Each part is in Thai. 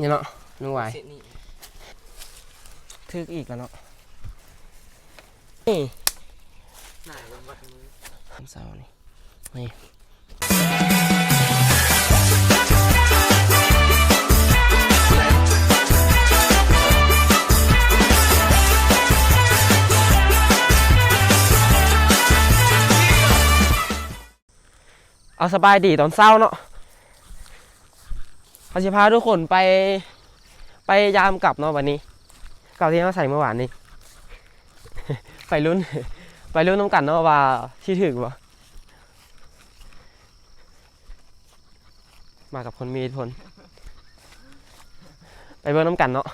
นี่เนาะนึกไหวเส้นนี้ทึกอีกแล้วเนาะนี่หน่ายวันวัดมือคำเศร้านี่นี่เอาสบายดีตอนเศร้าเนาะ เขาจะพาทุกคนไปไปยามกลับเนาะวันนี้กลับที่เราใส่เมื่อวานนี้ ไปรุ่น ไปรุ่นน้ำกันเนาะว่าที่ถึกบ่มากับคนมีเหตุผล ไปเบิ่งน้ำกันเนาะ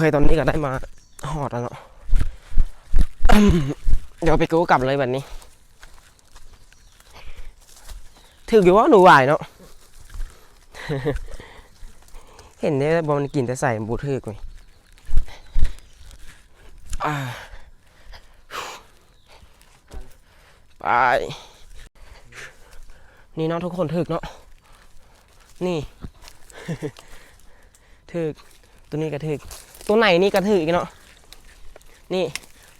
เคตอนนี้ก็ได้มาหอดแล้วเนาะเดี๋ยวไปกู้กลับเลยแบบนี้ ถืออยู่ว่าหนูไหวเนาะ เห็นเนี่ยบอมกินแต่ใส่บูทึกเลยอ่าไป นี่เนาะทุกคนถึกเนาะ นี่ ถึก ตัวนี้กระถึก ตัวไหนนี่กระถึกอีกเนาะนี่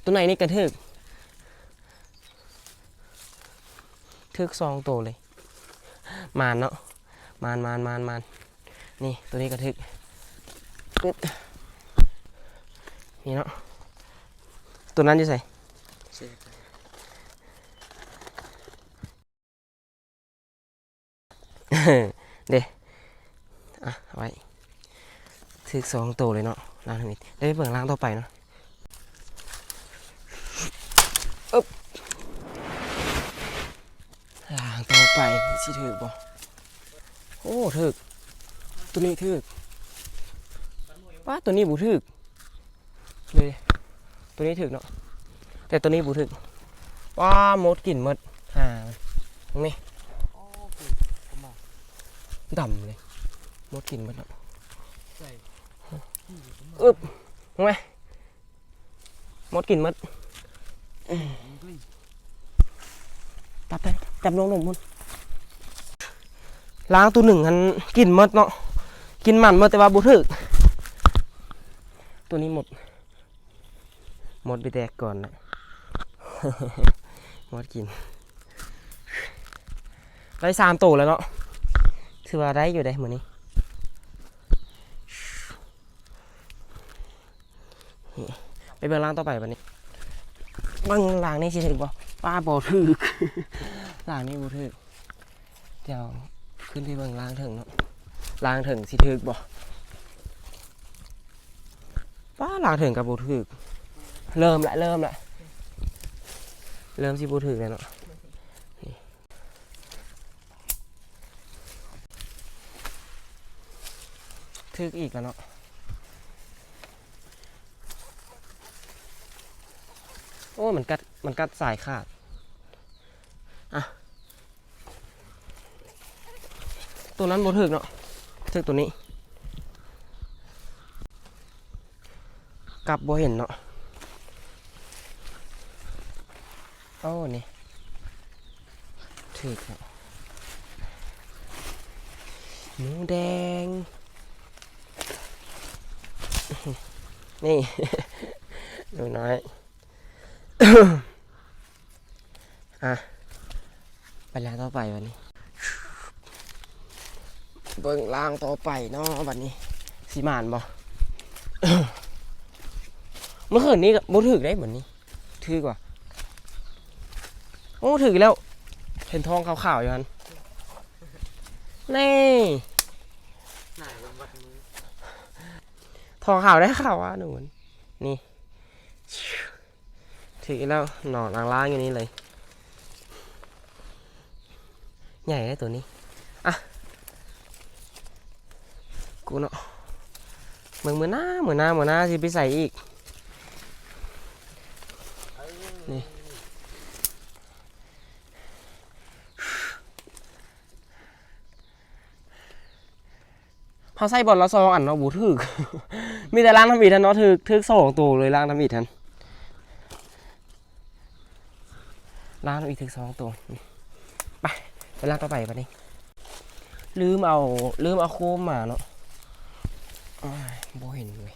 ตัวไหนนี่กระถึกถึกสองตัวเลย มานเนาะมานมานมานมานนี่ตัวนี้กระถึกปึ๊ดนี่เนาะตัวนั้นจะใส่เด้อะไว้ ถึกสองตัวเลยเนาะล้างทางนี้ได้วไปเบิ่งล้างต่อไปเนาะอึ๊บล้างต่อไปสิถึกบ่โอ้ถึกตัวนี้ถึกป้าตัวนี้บูถึกเลยตัวนี้ถึกเนาะแต่ตัวนี้บูถึกว้ามดกลิ่นหมดอ่าตรงนี้โอ้คือผมบอกดำเลยมดกินหมดแล้วใส่ที่ผมบอก อึบเห็นไหมมดกินมดมันตับไปจับลงหนุ่มมุนล้างตัวหนึ่งหันกินมดเนาะกินมันมดแต่ว่าบุถึก ตัวนี้หมด หมดไปแตกก่อนนะหมดกิน ได้สามตัวแล้วเนาะถือว่าได้อยู่ได้เหมือนนี้ ไปเบิ่งล้างต่อไปวันนี้บิ่งล้างนี่สิถึกบ่ป้าบ่ถึกล้างนี่บ่ถึกเดี๋ยวขึ้นไปเบิ่งล้างถึงเนาะล้างถึงสิถึกบ่ป้าล้างถึงกับบ่ถึกเริ่มละเริ่มละเริ่มสิบ่ถึกแล้วเนาะทึกอีกแล้วเนาะ อ้มันกัดมันกัดสายขาดอะตัวนั้นบนถึกเนาะถึกตัวนี้กลับบ่เห็นเนาะโอ้นี่ถึกเนาะหมูแดง นี่ หนูน้อย อะไปแล้วต่อไปวันนี้เบิ่งล่างต่อไปเนาะวันนี้สีมานบ่เมื่อคืนนี้ก็บ่ถือได้เหมือนนี้ถือกว่าโอ้ถือแล้ว เห็นทองขาวๆอยู่นันนี่หน่ายวันวัดมือทองขาวได้ข่าวว่าหนูนนี่ถือแล้วหนอนล่างๆอยู่นี่เลย ใหญ่ได้ตัวนี้ อะ กูเนาะเมืองมือหน้ามือหน้ามือหน้าสิไปใส่อีก นี่เขาใส่บอลละซองอันเนาะบูถึก มีแต่ล้างทำอีทันเนาะถึกถึกสองตัวเลยล้างทำอีทันล้างทำอีถึกสองตัว ไปล้างต่อไปปะนี่ลืมเอาลืมเอาโคมมาเนาะอ้ายบ่เห็นเลย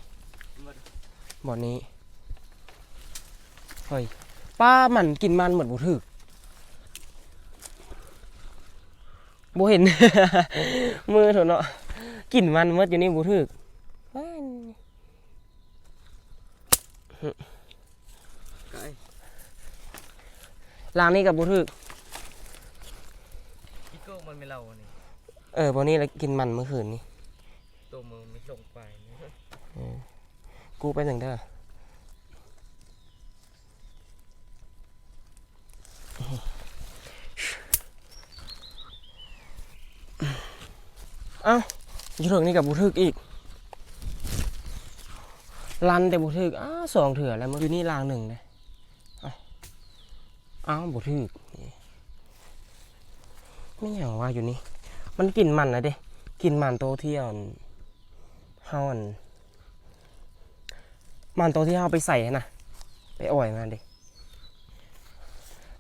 บอลนี้เฮ้ยป้ามันกินมันเหมือนบูถึกบ่เห็น มือเถอะเนาะกลิ่นมันเมื่ออยู่นี่บูถึกว้านไก่ล้างนี่กับบูถึกพี่โก้ มันไม่เล่าอันนี้เออบอนี่แล้วกินมันเมื่อคืนนี้ตัวมือไม่ลงไปนะกูไปหนึ่งเด้อเอ้าอยู่ถึงนี่กับบูถึกอีก ลันแต่บูถึกอ้าวสองเถื่อแล้วมันอยู่นี่ลางหนึ่งเลยเอ้าอ้าวบูถึก ไม่อย่างว่าอยู่นี่ มันกลิ่นมันนะเด้กลิ่นมันโตเที่ยวอันเฮาอันมันตัวที่เอาไปใส่นะไปอ่อยมาดิ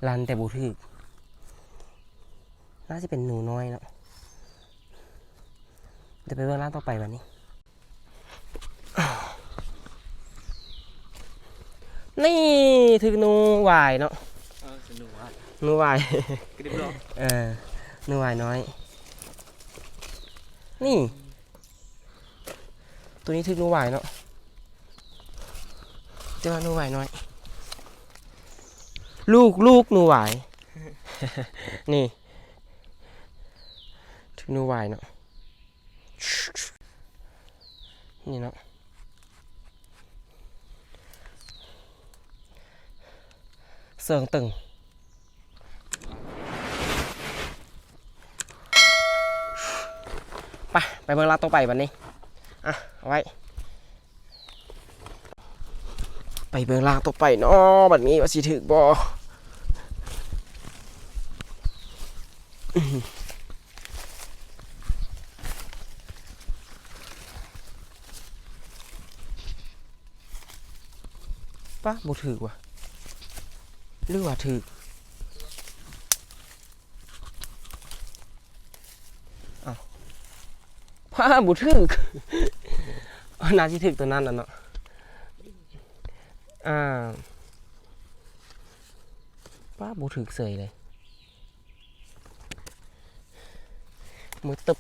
รันแต่บูทึกน่าจะเป็นหนูน้อยเนาะเดี๋ยวไปเบิ่งร้านต่อไปวันนี้ นี่ถึกหนูวายเนาะเออสนุกอะหนูวายกระดิ่งรอเออ หนูวายน้อย นี่ ตัวนี้ถึกหนูวายเนาะเจ้าหนูวายน้อย ลูกลูกหนูวาย นี่ถึกหนูวายเนาะนี่เนาะเสิงตึง ไปไปเบิ่งร้าต่อไปบัดนี้อะเอาไว้ ไปเบิ่งร้าต่อไปเนาะบัดนี้ว่าสิถึกบ่อื้อหือป้าบ่ถึกว่ะหรือว่าถึก ผ้า บุทึกเอานาที่ถึกตัวนั้นน่ะเนาะอ่าป้าบุถึกเสยเลยมือตึบ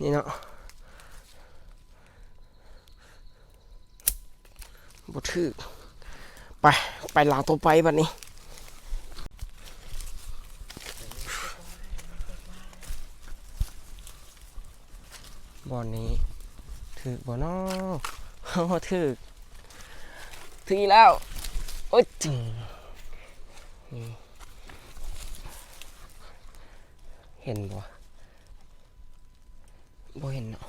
นี่เนาะ บ่ถือไป ไปหลาวตัวไปบัดนี้บ่อนนี้ถือบ่นอโอ้ถือถืออีกแล้ว โอ๊ยจึงเห็นบ่บ่เห็นเนาะ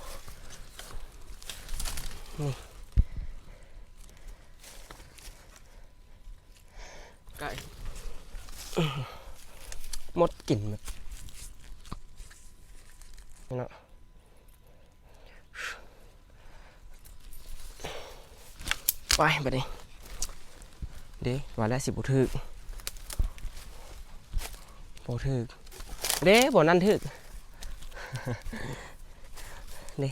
ไมดกลิ่นแบบนี่นะไปไปดิเด้ว่าแล้วสิบุทึกบุทึกเด้บ่นั่นทึกเด้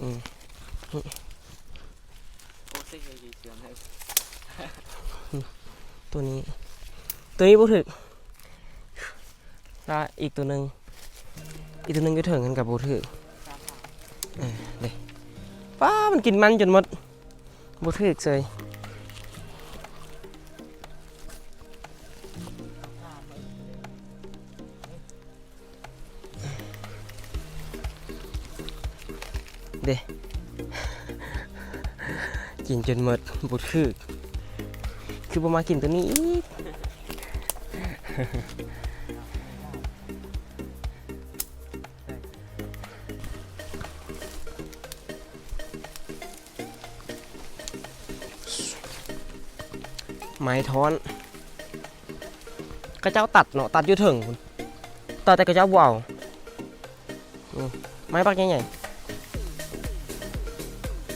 อืมโอ้ซิ่งเตัวนี้ ตัวนี้บุถึกแล้วอีกตัวหนึ่งอีกตัวหนึ่งก็ถึงกันกับบุถึกเออเด็กป้ามันกินมันจนหมดบุถึกเลยเด็กกินจนหมดบุดคือ คือประมากินตัวนี้อีกไม้ท้อนกระเจ้าตัดเนาะตัดอยู่ถึงตัดแต่กระเจ้าบ่เอาไม้ปักใหญ่ๆ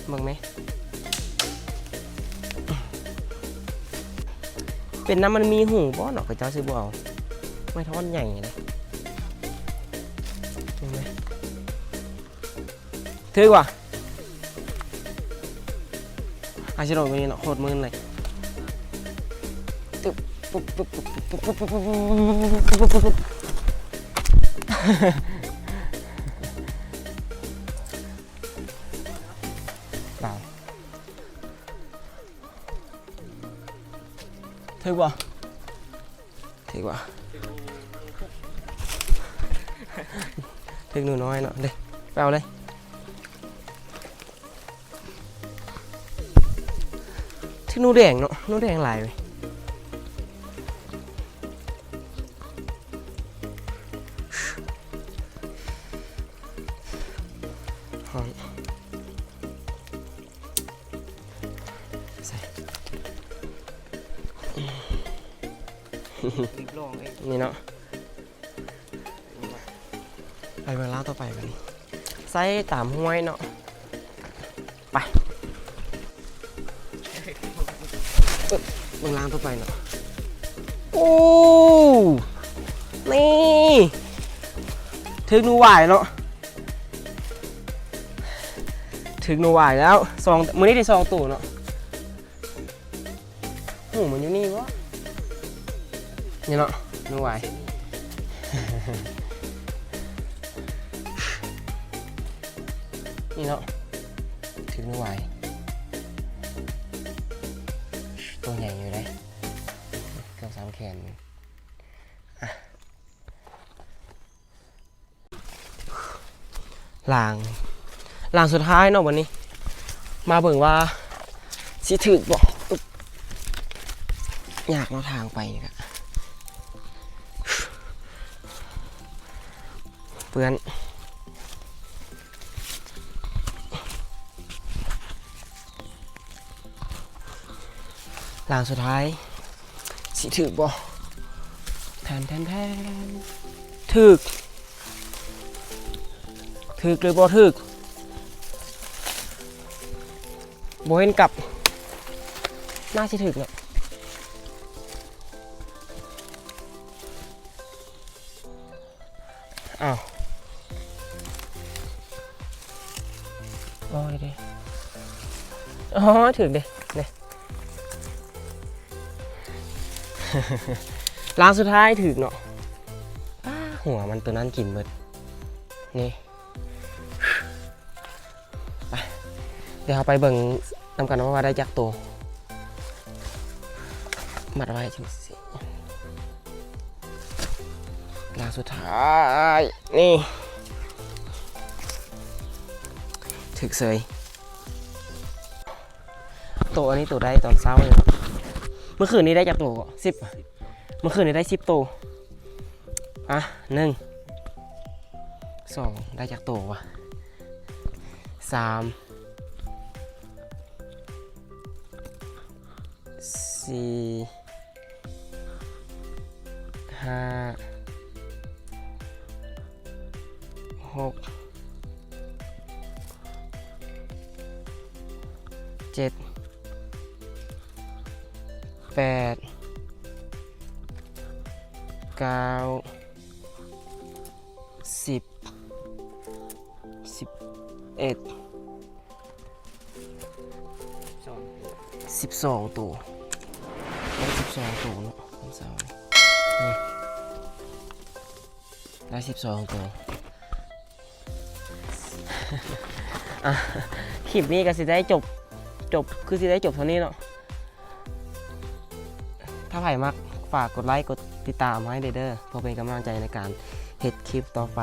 เบิ่งไหม เป็นน้ำมันมีหูบ่เนาะกระเจ้าซื้อบ่เอาไม่ทอดใหญ่เลยเห็นไหมถือว่ะอาชิโร่ตัวนี้เนาะโคตรมืนเลยตึ๊บปุ๊บปุ๊บปุ๊บปุ๊บปุ๊บปุ๊บปุ๊บปุ๊บปุ๊บ thế quá thế quá thế nữa nói nọ, đây, vào đây. Thế nó đèn nó nó đèn lại rồi. Hãy subscribe นี่เนาะไปเวลาต่อไปกันใส่ตามห้วยเนาะไปเอิ้นเบิ่งล้างต่อไปเนาะโอ้นี่ถึงหนูหวายเนาะถึงหนูหวายแล้วสองมือนี้ได้สองตัวเนาะโอ้มันอยู่นี่วะ นี่เนาะไม่ไหวนี่เนาะถึงไม่ไหวตัวใหญ่อยู่เลยเกือบสามแขนอะลางลางสุดท้ายเนาะวันนี้ มาเบิ่งว่าสิถึกบ่อึ๊บอยากเนาทางไปนี่ครับ เพื่อนหลังสุดท้าย สิถึกบ่แทนแทนแทนถึกถึกหรือบ่ถึกบ่เห็นกลับน่าสิถึกเนา อ๋อถึงดิเนี่ยล้างสุดท้ายถึงเนาะหัวมันตัวนั้นกินหมดนี่ไปเดี๋ยวเราไปเบิ่งนำกันว่าได้จักตัวมัดไว้จังสิล้างสุดท้าย นี่ ถึกเสย ตัวอันนี้ตัวได้ตอนเช้าเลยเมื่อคืนนี้ได้จากตัวก็สิบเมื่อคืนนี้ได้สิบตัวอะหนึ่งสองได้จากตัววะสามสี่ห้าหกเจ็ด ดเก้าสิบสิบเอ็ดสิบสองตัวได้สิบสองตัวเนาะวันเสาร์นี่ได้สิบสองตัวอะคลิปนี้ก็สิได้จบจบคือสิได้จบเท่านี้เนาะ ถ้าใครมักฝากกดไลค์กดติดตามให้เด้อเด้อเพื่อเป็นกำลังใจในการเฮ็ดคลิปต่อไป